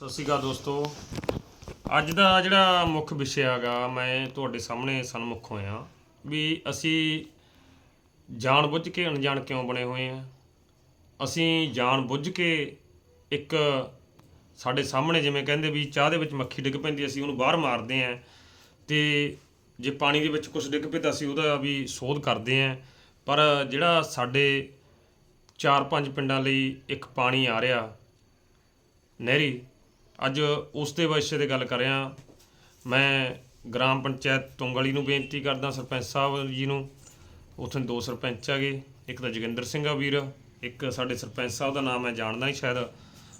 ਸਤਿ ਸ਼੍ਰੀ ਅਕਾਲ ਦੋਸਤੋ। ਅੱਜ ਦਾ ਜਿਹੜਾ ਮੁੱਖ ਵਿਸ਼ਾ ਹੈਗਾ, ਮੈਂ ਤੁਹਾਡੇ ਸਾਹਮਣੇ ਸਨਮੁਖ ਹੋਇਆ। ਵੀ ਅਸੀਂ ਜਾਣ ਬੁੱਝ ਕੇ ਅਣਜਾਣ ਕਿਉਂ ਬਣੇ ਹੋਏ ਆ? ਅਸੀਂ ਜਾਣ ਬੁੱਝ ਕੇ ਇੱਕ ਸਾਡੇ ਸਾਹਮਣੇ ਜਿਵੇਂ ਕਹਿੰਦੇ ਵੀ ਚਾਹ ਦੇ ਵਿੱਚ ਮੱਖੀ ਡਿੱਗ ਪੈਂਦੀ, ਅਸੀਂ ਉਹਨੂੰ ਬਾਹਰ ਮਾਰਦੇ ਆ। ਤੇ ਜੇ ਪਾਣੀ ਦੇ ਵਿੱਚ ਕੁਝ ਡਿੱਗ ਪਏ ਤਾਂ ਅਸੀਂ ਉਹਦਾ ਵੀ ਸੋਧ ਕਰਦੇ ਆ। ਪਰ ਜਿਹੜਾ ਸਾਡੇ ਚਾਰ ਪੰਜ ਪਿੰਡਾਂ ਲਈ ਇੱਕ ਪਾਣੀ ਆ ਰਿਹਾ, ਨਹਿਰੀ ਅੱਜ ਉਸ ਦੇ ਵਿਸ਼ੇ ਤੇ ਗੱਲ ਕਰ ਰਿਹਾ ਮੈਂ ਗ੍ਰਾਮ ਪੰਚਾਇਤ ਤੁੰਗਲੀ ਨੂੰ ਬੇਨਤੀ ਕਰਦਾ, ਸਰਪੰਚ ਸਾਹਿਬ ਜੀ ਨੂੰ। ਉੱਥੇ ਦੋ ਸਰਪੰਚ ਹੈਗੇ, ਇੱਕ ਤਾਂ ਜੋਗਿੰਦਰ ਸਿੰਘ ਆ ਵੀਰ, ਇੱਕ ਸਾਡੇ ਸਰਪੰਚ ਸਾਹਿਬ ਦਾ ਨਾਮ ਮੈਂ ਜਾਣਦਾ ਹੀ ਸ਼ਾਇਦ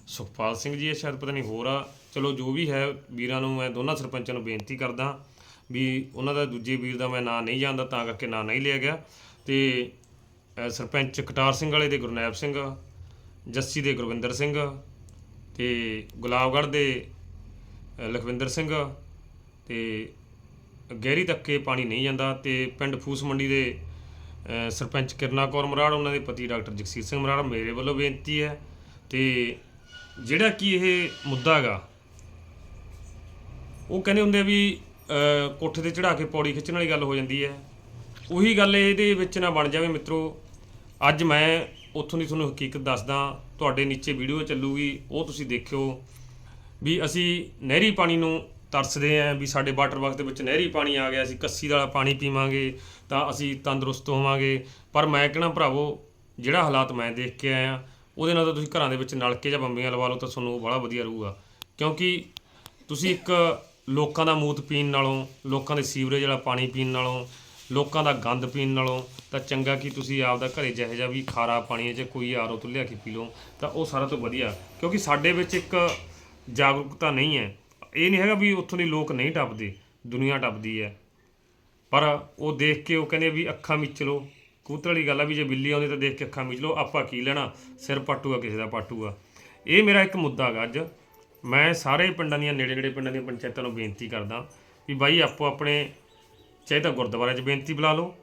ਸੁਖਪਾਲ ਸਿੰਘ ਜੀ ਹੈ ਸ਼ਾਇਦ ਪਤਾ ਨਹੀਂ ਹੋਰ ਆ। ਚਲੋ ਜੋ ਵੀ ਹੈ, ਵੀਰਾਂ ਨੂੰ ਮੈਂ ਦੋਨਾਂ ਸਰਪੰਚਾਂ ਨੂੰ ਬੇਨਤੀ ਕਰਦਾ ਵੀ ਉਹਨਾਂ ਦਾ ਦੂਜੇ ਵੀਰ ਦਾ ਮੈਂ ਨਾਂ ਨਹੀਂ ਜਾਣਦਾ, ਤਾਂ ਕਰਕੇ ਨਾਂ ਨਹੀਂ ਲਿਆ ਗਿਆ। ਤੇ ਸਰਪੰਚ ਕਟਾਰ ਸਿੰਘ ਵਾਲੇ ਦੇ ਗੁਰਨੈਬ ਸਿੰਘ ਜੱਸੀ ਦੇ ਗੁਰਵਿੰਦਰ ਸਿੰਘ ਤੇ ਗੁਲਾਬਗੜ੍ਹ ਦੇ ਲਖਵਿੰਦਰ ਸਿੰਘ ਤੇ ਗਹਿਰੀ ਤੱਕੇ ਪਾਣੀ ਨਹੀਂ ਜਾਂਦਾ ਤੇ ਪਿੰਡ ਫੂਸ ਮੰਡੀ ਦੇ ਸਰਪੰਚ ਕਿਰਨਾ ਕੌਰ ਮਰਾੜ, ਉਹਨਾਂ ਦੇ ਪਤੀ ਡਾਕਟਰ ਜਗਸੀਰ ਸਿੰਘ ਮਰਾੜ ਮੇਰੇ ਵੱਲੋਂ ਬੇਨਤੀ ਹੈ ਤੇ ਜਿਹੜਾ ਕਿ ਇਹ ਮੁੱਦਾ ਹੈਗਾ, ਉਹ ਕਹਿੰਦੇ ਹੁੰਦੇ ਆ ਵੀ ਕੋਠੇ ਤੇ ਚੜਾ ਕੇ ਪੌੜੀ ਖਿੱਚਣ ਵਾਲੀ ਗੱਲ ਹੋ ਜਾਂਦੀ ਹੈ। ਉਹੀ ਗੱਲ ਇਹਦੇ ਵਿੱਚ ਨਾ ਬਣ ਜਾਵੇ ਮਿੱਤਰੋ, ਅੱਜ ਮੈਂ ਉੱਥੋਂ ਦੀ ਤੁਹਾਨੂੰ ਹਕੀਕਤ ਦੱਸਦਾ, ਤੁਹਾਡੇ ਨੀਚੇ ਵੀਡੀਓ ਚੱਲੂਗੀ, ਉਹ ਤੁਸੀਂ ਦੇਖਿਓ। ਵੀ ਅਸੀਂ ਨਹਿਰੀ ਪਾਣੀ ਨੂੰ ਤਰਸਦੇ ਆਂ ਵੀ ਸਾਡੇ ਵਾਟਰ ਵਕਤ ਦੇ ਵਿੱਚ ਨਹਿਰੀ ਪਾਣੀ ਆ ਗਿਆ, ਅਸੀਂ ਕੱਸੀ ਵਾਲਾ ਪਾਣੀ ਪੀਵਾਂਗੇ, ਤਾਂ ਅਸੀਂ ਤੰਦਰੁਸਤ ਹੋਵਾਂਗੇ। ਪਰ ਮੈਂ ਕਹਿਣਾ ਭਰਾਵੋ, ਜਿਹੜਾ ਹਾਲਾਤ ਮੈਂ ਦੇਖ ਕੇ ਆਇਆ, ਉਹਦੇ ਨਾਲ ਤਾਂ ਤੁਸੀਂ ਘਰਾਂ ਦੇ ਵਿੱਚ ਨਲਕੇ ਜਾਂ ਬੰਬੀਆਂ ਲਵਾ ਲਓ ਤਾਂ ਤੁਹਾਨੂੰ ਉਹ ਬੜਾ ਵਧੀਆ ਰਹੂਗਾ। ਕਿਉਂਕਿ ਤੁਸੀਂ ਇੱਕ ਲੋਕਾਂ ਦਾ ਮੂਤ ਪੀਣ ਨਾਲੋਂ, ਲੋਕਾਂ ਦੇ ਸੀਵਰੇਜ ਵਾਲਾ ਪਾਣੀ ਪੀਣ ਨਾਲੋਂ ਲੋਕਾਂ ਦਾ ਗੰਦ ਪੀਣ ਨਾਲੋਂ ਤਾਂ ਚੰਗਾ ਕਿ ਤੁਸੀਂ ਆਪਦਾ ਘਰੇ ਜਿਹੋ ਜਿਹਾ ਵੀ ਖਾਰਾ ਪਾਣੀ ਹੈ ਜੇ ਕੋਈ ਆਰੋ ਤੋਂ ਲਿਆ ਕੇ ਪੀ ਲਓ, ਤਾਂ ਉਹ ਸਾਰਾ ਤੋਂ ਵਧੀਆ। ਕਿਉਂਕਿ ਸਾਡੇ ਵਿੱਚ ਇੱਕ ਜਾਗਰੂਕਤਾ ਨਹੀਂ ਹੈ। ਇਹ ਨਹੀਂ ਹੈਗਾ ਵੀ ਉੱਥੋਂ ਦੇ ਲੋਕ ਨਹੀਂ ਟੱਪਦੇ, ਦੁਨੀਆ ਟੱਪਦੀ ਹੈ। ਪਰ ਉਹ ਦੇਖ ਕੇ ਉਹ ਕਹਿੰਦੇ ਵੀ ਅੱਖਾਂ ਵਿੱਚ ਲੋ ਕਬੂਤਰ ਵਾਲੀ ਗੱਲ ਆ ਵੀ ਜੇ ਬਿੱਲੀ ਆਉਂਦੀ ਤਾਂ ਦੇਖ ਕੇ ਅੱਖਾਂ ਵਿੱਚ ਲੋ ਆਪਾਂ ਕੀ ਲੈਣਾ? ਸਿਰ ਪਾਟੂਗਾ, ਕਿਸੇ ਦਾ ਪਾਟੂਗਾ। ਇਹ ਮੇਰਾ ਇੱਕ ਮੁੱਦਾ ਹੈਗਾ ਅੱਜ। ਮੈਂ ਸਾਰੇ ਪਿੰਡਾਂ ਦੀਆਂ ਨੇੜੇ ਨੇੜੇ ਪਿੰਡਾਂ ਦੀਆਂ ਪੰਚਾਇਤਾਂ ਨੂੰ ਬੇਨਤੀ ਕਰਦਾ ਵੀ ਬਾਈ ਆਪੋ ਆਪਣੇ ਚਾਹੇ ਤਾਂ ਗੁਰਦੁਆਰੇ 'ਚ ਬੇਨਤੀ ਬੁਲਾ ਲਓ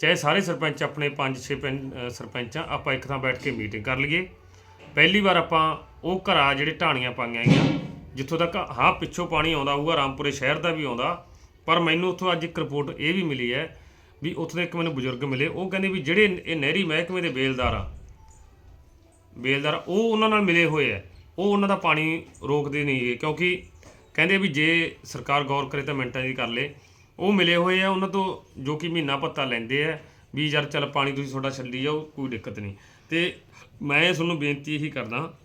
ਚਾਹੇ ਸਾਰੇ ਸਰਪੰਚ ਆਪਣੇ 5-6 ਪਿੰਡ ਅ, ਸਰਪੰਚਾਂ ਆਪਾਂ ਇੱਕ ਥਾਂ ਬੈਠ ਕੇ ਮੀਟਿੰਗ ਕਰ ਲਈਏ। ਪਹਿਲੀ ਵਾਰ ਆਪਾਂ ਉਹ ਘਰਾਂ ਜਿਹੜੇ ਢਾਣੀਆਂ ਪਾਈਆਂ ਗਈਆਂ ਜਿੱਥੋਂ ਤੱਕ ਹਾਂ ਪਿੱਛੋਂ ਪਾਣੀ ਆਉਂਦਾ ਹੋਊਗਾ ਰਾਮਪੁਰੇ ਸ਼ਹਿਰ ਦਾ ਵੀ ਆਉਂਦਾ ਪਰ ਮੈਨੂੰ ਉੱਥੋਂ ਅੱਜ ਇੱਕ ਰਿਪੋਰਟ ਇਹ ਵੀ ਮਿਲੀ ਹੈ ਵੀ ਉੱਥੋਂ ਦੇ ਇੱਕ ਮੈਨੂੰ ਬਜ਼ੁਰਗ ਮਿਲੇ ਉਹ ਕਹਿੰਦੇ ਵੀ ਜਿਹੜੇ ਇਹ ਨਹਿਰੀ ਮਹਿਕਮੇ ਦੇ ਬੇਲਦਾਰ ਆ ਬੇਲਦਾਰ ਉਹ ਉਹਨਾਂ ਨਾਲ ਮਿਲੇ ਹੋਏ ਆ ਉਹ ਉਹਨਾਂ ਦਾ ਪਾਣੀ ਰੋਕਦੇ ਨਹੀਂ ਗੇ ਕਿਉਂਕਿ ਕਹਿੰਦੇ ਵੀ ਜੇ ਸਰਕਾਰ ਗੌਰ ਕਰੇ ਤਾਂ ਮਿੰਟਾਂ ਦੀ ਕਰ ਲੇ। ਉਹ ਮਿਲੇ ਹੋਏ ਆ, ਉਹਨਾਂ ਤੋਂ ਜੋ ਕਿ ਮਹੀਨਾ ਭੱਤਾ ਲੈਂਦੇ ਆ, ਵੀ ਯਾਰ ਚੱਲ ਪਾਣੀ ਤੁਸੀਂ ਤੁਹਾਡਾ ਛੱਲੀ ਜਾਓ, ਕੋਈ ਦਿੱਕਤ ਨਹੀਂ। ਤੇ ਮੈਂ ਤੁਹਾਨੂੰ ਬੇਨਤੀ ਇਹੀ ਕਰਦਾ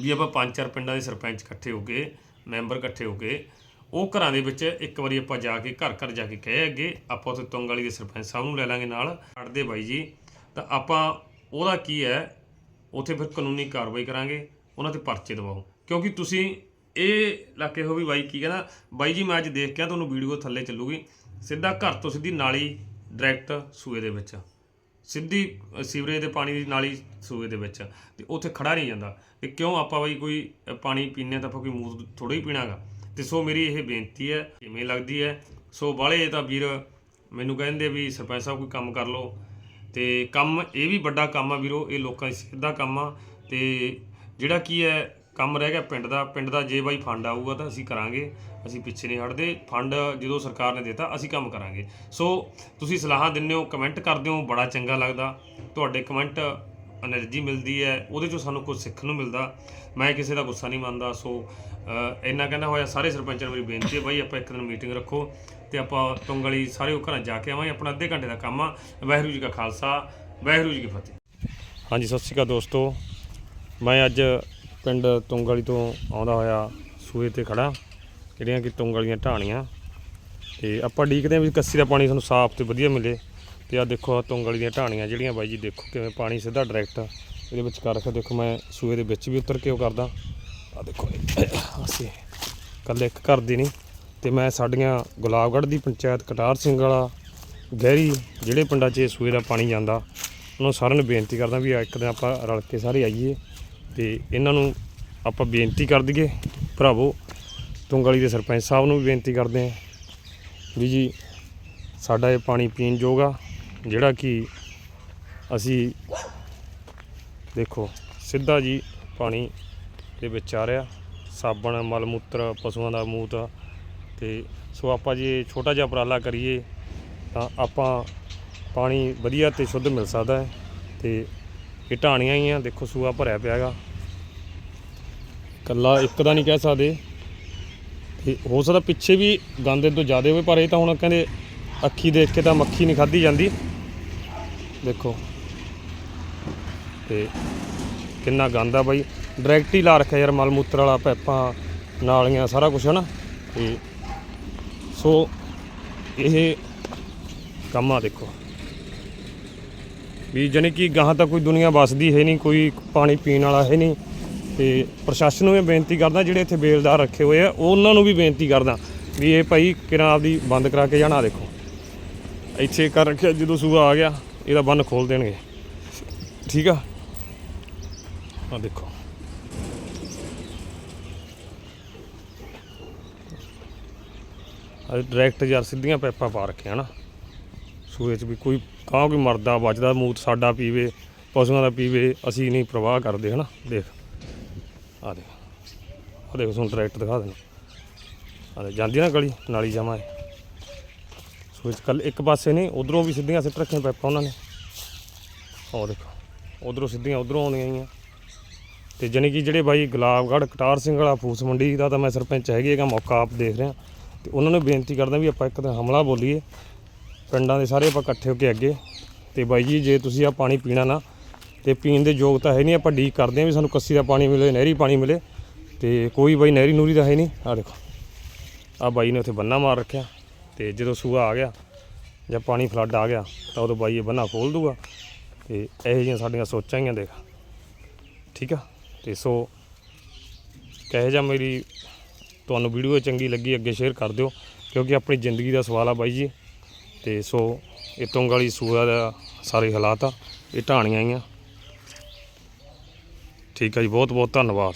ਵੀ ਆਪਾਂ ਪੰਜ ਚਾਰ ਪਿੰਡਾਂ ਦੇ ਸਰਪੰਚ ਇਕੱਠੇ ਹੋ ਕੇ, ਮੈਂਬਰ ਇਕੱਠੇ ਹੋ ਕੇ, ਉਹ ਘਰਾਂ ਦੇ ਵਿੱਚ ਇੱਕ ਵਾਰੀ ਆਪਾਂ ਜਾ ਕੇ, ਘਰ ਘਰ ਜਾ ਕੇ ਕਹੇ ਅੱਗੇ, ਆਪਾਂ ਉੱਥੇ ਤੁੰਗ ਵਾਲੀ ਦੇ ਸਰਪੰਚ ਸਾਹਿਬ ਨੂੰ ਲੈ ਲਾਂਗੇ ਨਾਲ। ਛੱਡਦੇ ਬਾਈ ਜੀ, ਤਾਂ ਆਪਾਂ ਉਹਦਾ ਕੀ ਹੈ, ਉੱਥੇ ਫਿਰ ਕਾਨੂੰਨੀ ਕਾਰਵਾਈ ਕਰਾਂਗੇ, ਉਹਨਾਂ ਤੇ ਪਰਚੇ ਦਿਵਾਓ। ਕਿਉਂਕਿ ਤੁਸੀਂ ਇਹ ਲੱਗੇ ਹੋ ਵੀ ਬਾਈ ਕੀ ਕਹਿੰਦਾ ਬਾਈ ਜੀ ਮੈਂ ਅੱਜ ਦੇਖ ਕੇ ਤੁਹਾਨੂੰ ਵੀਡੀਓ ਥੱਲੇ ਚੱਲੂਗੀ। ਸਿੱਧਾ ਘਰ ਤੋਂ ਸਿੱਧੀ ਨਾਲੀ ਡਾਇਰੈਕਟ ਸੂਏ ਦੇ ਵਿੱਚ। ਸਿੱਧੀ ਸੀਵਰੇਜ ਦੇ ਪਾਣੀ ਦੀ ਨਾਲੀ ਸੂਏ ਦੇ ਵਿੱਚ। ਤੇ ਉੱਥੇ ਖੜਾ ਨਹੀਂ ਜਾਂਦਾ। ਤੇ ਕਿਉਂ ਆਪਾਂ ਬਾਈ ਕੋਈ ਅ, ਪਾਣੀ ਪੀਨੇ ਤਾਂ ਆਪਾਂ ਕੋਈ ਮੂਤ ਥੋੜਾ ਹੀ ਪੀਣਾਗਾ। ਤੇ ਸੋ ਮੇਰੀ ਇਹ ਬੇਨਤੀ ਹੈ ਕਿਵੇਂ ਲੱਗਦੀ ਹੈ? ਸੋ ਬਾਲੇ ਤਾਂ ਵੀਰ ਮੈਨੂੰ ਕਹਿੰਦੇ ਵੀ ਸਰਪੰਚ ਸਾਹਿਬ ਕੋਈ ਕੰਮ ਕਰ ਲਓ। ਤੇ ਕੰਮ ਇਹ ਵੀ ਵੱਡਾ ਕੰਮ ਆ ਵੀਰੋ ਇਹ ਲੋਕਾਂ ਦੀ ਸਿੱਧਾ ਕੰਮ ਆ। ਤੇ ਜਿਹੜਾ ਕੀ ਹੈ ਕੰਮ ਰਹਿ ਗਿਆ ਪਿੰਡ ਦਾ ਪਿੰਡ ਦਾ ਜੇ ਬਾਈ ਫੰਡ ਆਊਗਾ ਤਾਂ ਅਸੀਂ ਕਰਾਂਗੇ, ਅਸੀਂ ਪਿੱਛੇ ਨਹੀਂ ਹਟਦੇ ਫੰਡ ਜਦੋਂ ਸਰਕਾਰ ਨੇ ਦਿੱਤਾ, ਅਸੀਂ ਕੰਮ ਕਰਾਂਗੇ। ਸੋ ਤੁਸੀਂ ਸਲਾਹਾਂ ਦਿੰਦੇ ਹੋ ਕਮੈਂਟ ਕਰਦੇ ਹੋ, ਬੜਾ ਚੰਗਾ ਲੱਗਦਾ। ਤੁਹਾਡੇ ਕਮੈਂਟ એનર્ਜੀ ਮਿਲਦੀ ਹੈ, ਉਹਦੇ ਚੋਂ ਸਾਨੂੰ ਕੁਝ ਸਿੱਖਣ ਨੂੰ ਮਿਲਦਾ। ਮੈਂ ਕਿਸੇ ਦਾ ਗੁੱਸਾ ਨਹੀਂ ਮੰਨਦਾ ਸੋ ਇੰਨਾ ਕਹਿੰਦਾ ਹੋਇਆ, ਸਾਰੇ ਸਰਪੰਚਾਂ ਨੂੰ ਮੇਰੀ ਬੇਨਤੀ ਹੈ, ਬਾਈ ਆਪਾਂ ਇੱਕ ਦਿਨ ਮੀਟਿੰਗ ਰੱਖੋ ਤੇ ਆਪਾਂ ਤੁੰਗਲੀ ਸਾਰੇ ਉਹ ਘਰਾਂ ਜਾ ਕੇ ਆਵਾਂਗੇ, ਆਪਣਾ ਅੱਧੇ ਘੰਟੇ ਦਾ ਕੰਮ ਆ। ਵਾਹਿਗੁਰੂ ਜੀ ਕਾ ਖਾਲਸਾ, ਵਾਹਿਗੁਰੂ ਜੀ ਕੀ ਫਤਿਹ। ਹਾਂਜੀ, ਸਤਿ ਸ਼੍ਰੀ ਅਕਾਲ ਦੋਸਤੋ। ਮੈਂ ਅੱਜ ਪਿੰਡ ਤੁੰਗਲੀ ਤੋਂ ਆਉਂਦਾ ਹੋਇਆ ਸੂਏ ਤੇ ਖੜਾ। ਜਿਹੜੀਆਂ ਕਿ ਤੁੰਗਲੀਆਂ ਢਾਣੀਆਂ। ਤੇ ਆਪਾਂ ਡੀਕਦੇ ਹਾਂ ਵੀ ਕੱਸੀ ਦਾ ਪਾਣੀ ਸਾਨੂੰ ਸਾਫ਼ ਤੇ ਵਧੀਆ ਮਿਲੇ। ਤੇ ਆ ਦੇਖੋ ਆਹ ਤੁੰਗਲੀ ਦੀਆਂ ਢਾਣੀਆਂ ਜਿਹੜੀਆਂ ਬਾਈ ਜੀ, ਦੇਖੋ ਕਿਵੇਂ ਪਾਣੀ ਸਿੱਧਾ ਡਾਇਰੈਕਟ ਇਹਦੇ ਵਿੱਚ ਕਰ ਰੱਖਿਆ। ਦੇਖੋ ਮੈਂ ਸੂਏ ਦੇ ਵਿੱਚ ਵੀ ਉਤਰ ਕੇ ਉਹ ਕਰਦਾ। ਆ ਦੇਖੋ ਅਸੀਂ ਕੱਲੇ ਇੱਕ ਘਰ ਦੀ ਨਹੀਂ। ਤੇ ਮੈਂ ਸਾਡੀਆਂ ਗੁਲਾਬਗੜ੍ਹ ਦੀ ਪੰਚਾਇਤ ਕਟਾਰ ਸਿੰਘ ਵਾਲਾ ਗਹਿਰੀ, ਜਿਹੜੇ ਪਿੰਡਾਂ 'ਚ ਸੂਏ ਦਾ ਪਾਣੀ ਜਾਂਦਾ, ਉਹਨਾਂ ਸਾਰਿਆਂ ਨੂੰ ਬੇਨਤੀ ਕਰਦਾ ਵੀ ਆ ਇੱਕ ਦਿਨ ਆਪਾਂ ਰਲ ਕੇ ਸਾਰੇ ਆਈਏ। ਤੇ ਇਹਨਾਂ ਨੂੰ ਆਪਾਂ ਬੇਨਤੀ ਕਰ ਦਈਏ, ਭਰਾਵੋ, ਤੁੰਗਲੀ ਦੇ ਸਰਪੰਚ ਸਾਹਿਬ ਨੂੰ ਵੀ ਬੇਨਤੀ ਕਰਦੇ ਹਾਂ ਵੀ ਜੀ, ਸਾਡਾ ਇਹ ਪਾਣੀ ਪੀਣ ਯੋਗ ਆ, ਜਿਹੜਾ ਕਿ ਅਸੀਂ ਦੇਖੋ, ਸਿੱਧਾ ਜੀ ਪਾਣੀ ਦੇ ਵਿੱਚ ਆ ਰਿਹਾ, ਸਾਬਣ ਮਲ ਮੂਤਰ ਪਸ਼ੂਆਂ ਦਾ ਮੂਤ ਤੇ ਸੋ ਆਪਾਂ ਜੇ ਛੋਟਾ ਜਿਹਾ ਉਪਰਾਲਾ ਕਰੀਏ, ਤਾਂ ਆਪਾਂ ਪਾਣੀ ਵਧੀਆ ਤੇ ਸ਼ੁੱਧ ਮਿਲ ਸਕਦਾ ਹੈ, ਤੇ ਇਹ ਢਾਣੀਆਂ ਹੀ ਆ, ਦੇਖੋ ਸੂਆ ਭਰਿਆ ਪਿਆ ਹੈਗਾ। ਕੱਲਾ ਇੱਕ ਦਾ ਨਹੀਂ ਕਹਿ ਸਕਦੇ। ਤੇ ਹੋ ਸਕਦਾ ਪਿੱਛੇ ਵੀ ਗੰਦ ਤੋਂ ਜ਼ਿਆਦਾ ਹੋਵੇ, ਪਰ ਇਹ ਤਾਂ ਹੁਣ ਕਹਿੰਦੇ ਅੱਖੀ ਦੇਖ ਕੇ ਤਾਂ ਮੱਖੀ ਨਹੀਂ ਖਾਧੀ ਜਾਂਦੀ। ਦੇਖੋ। ਤੇ ਕਿੰਨਾ ਗੰਦਾ ਬਾਈ। ਡਾਇਰੈਕਟ ਹੀ ਲਾ ਰੱਖਿਆ ਯਾਰ, ਮਲ ਮੂਤਰ ਵਾਲਾ ਪੈਪਾਂ ਨਾਲੀਆਂ, ਸਾਰਾ ਕੁਝ ਹੈ ਨਾ ਤੇ ਸੋ ਇਹ ਕੰਮ ਆ, ਦੇਖੋ। ਵੀ ਜਾਣੀ ਕਿ ਗਾਹਾਂ ਤਾਂ ਕੋਈ ਦੁਨੀਆ ਵਸਦੀ ਹੈ ਨਹੀਂ, ਕੋਈ ਪਾਣੀ ਪੀਣ ਵਾਲਾ ਹੈ ਨਹੀਂ। ਤੇ ਪ੍ਰਸ਼ਾਸਨ ਨੂੰ ਮੈਂ ਬੇਨਤੀ ਕਰਦਾ, ਜਿਹੜੇ ਇੱਥੇ ਬੇਲਦਾਰ ਰੱਖੇ ਹੋਏ ਆ ਉਹਨਾਂ ਨੂੰ ਵੀ ਬੇਨਤੀ ਕਰਦਾ ਵੀ ਇਹ ਭਾਈ ਕਿਰਾਂ ਆਪਦੀ ਬੰਦ ਕਰਾ ਕੇ ਜਾਣਾ, ਦੇਖੋ। ਇੱਥੇ ਕਰ ਰੱਖਿਆ, ਜਦੋਂ ਸੂਆ ਆ ਗਿਆ, ਇਹਦਾ ਬੰਨ ਖੋਲ ਦੇਣਗੇ। ਠੀਕ ਆ? ਆ ਦੇਖੋ। ਡਾਇਰੈਕਟ ਯਾਰ ਸਿੱਧੀਆਂ ਪੈਪਾਂ ਪਾ ਰੱਖੀਆਂ ਨਾ। ਸੂਏ 'ਚ ਵੀ ਕੋਈ ਕਾਂ ਕੋਈ ਮਰਦਾ ਬਚਦਾ ਮੂਤ ਸਾਡਾ ਪੀਵੇ ਪਸ਼ੂਆਂ ਦਾ ਪੀਵੇ ਅਸੀਂ ਨਹੀਂ ਪ੍ਰਵਾਹ ਕਰਦੇ ਹਨਾ? ਦੇਖ। ਆ ਦੇਖ। ਆ ਦੇਖ ਤੁਹਾਨੂੰ ਡਾਇਰੈਕਟ ਦਿਖਾ ਦੇਣਾ। ਆ ਦੇਖ, ਜਾਂਦੀ ਨਾ ਗਲੀ ਨਾਲੀ ਜਮਾ ਹੈ ਸੂਏ 'ਚ ਕੱਲ ਇੱਕ ਪਾਸੇ ਨਹੀਂ ਉਧਰੋਂ ਵੀ ਸਿੱਧੀਆਂ ਸਿੱਟ ਰੱਖੀਆਂ ਪੈਪਾਂ ਉਹਨਾਂ ਨੇ। ਉਹ ਦੇਖੋ ਉਧਰੋਂ ਸਿੱਧੀਆਂ ਉਧਰੋਂ ਆਉਂਦੀਆਂ ਗਈਆਂ। ਤੇ ਜਾਣੀ ਕਿ ਜਿਹੜੇ ਬਾਈ ਗੁਲਾਬਗੜ੍ਹ ਕਟਾਰ ਸਿੰਘ ਵਾਲਾ ਫੂਸ ਮੰਡੀ ਦਾ ਤਾਂ ਮੈਂ ਸਰਪੰਚ ਹੈਗੀ ਹੈਗਾ ਮੌਕਾ ਆਪ ਦੇਖ ਰਿਹਾ। ਤੇ ਉਹਨਾਂ ਨੂੰ ਬੇਨਤੀ ਕਰਦਾ ਵੀ ਆਪਾਂ ਇੱਕ ਦਿਨ ਹਮਲਾ ਬੋਲੀਏ। ਪਿੰਡਾਂ ਦੇ ਸਾਰੇ ਆਪਾਂ ਇਕੱਠੇ ਹੋ ਕੇ ਅੱਗੇ। ਤੇ ਬਾਈ ਜੀ, ਜੇ ਤੁਸੀਂ ਆ ਪਾਣੀ ਪੀਣਾ ਨਾ, ਤੇ ਪੀਣ ਦੇ ਯੋਗ ਤਾਂ ਹੈ ਨਹੀਂ, ਆਪਾਂ ਡੀਕ ਕਰਦੇ ਹਾਂ ਵੀ ਸਾਨੂੰ ਕੱਸੀ ਦਾ ਪਾਣੀ ਮਿਲੇ, ਨਹਿਰੀ ਪਾਣੀ ਮਿਲੇ। ਤੇ ਕੋਈ ਬਾਈ ਨਹਿਰੀ ਨੂਰੀ ਦਾ ਹੈ ਨਹੀਂ। ਆ ਦੇਖੋ ਆ ਬਾਈ ਨੇ ਉੱਥੇ ਬੰਨਾ ਮਾਰ ਰੱਖਿਆ। ਤੇ ਜਦੋਂ ਸੂਆ ਆ ਗਿਆ, ਜਾਂ ਪਾਣੀ ਫਲੱਡ ਆ ਗਿਆ, ਤਾਂ ਉਦੋਂ ਬਾਈ ਇਹ ਬੰਨਾ ਖੋਲ ਦੂਗਾ। ਤੇ ਇਹੋ ਜਿਹੀਆਂ ਸਾਡੀਆਂ ਸੋਚਾਂ ਹੀ ਆ, ਦੇਖ। ਠੀਕ ਆ? ਤੇ ਸੋ, ਕਹੇ ਜਾ ਮੇਰੀ, ਤੁਹਾਨੂੰ ਵੀਡੀਓ ਚੰਗੀ ਲੱਗੀ, ਅੱਗੇ ਸ਼ੇਅਰ ਕਰ ਦਿਓ। ਕਿਉਂਕਿ ਆਪਣੀ ਜ਼ਿੰਦਗੀ ਦਾ ਸਵਾਲ ਆ ਬਾਈ ਜੀ। ਤੇ ਸੋ ਇਹ ਤੁੰਗ ਵਾਲੀ ਸੂਆ ਦਾ ਸਾਰੇ ਹਾਲਾਤ ਆ, ਇਹ ਢਾਣੀਆਂ ਹੀ ਆ। ਠੀਕ ਆ ਜੀ ਬਹੁਤ ਬਹੁਤ ਧੰਨਵਾਦ।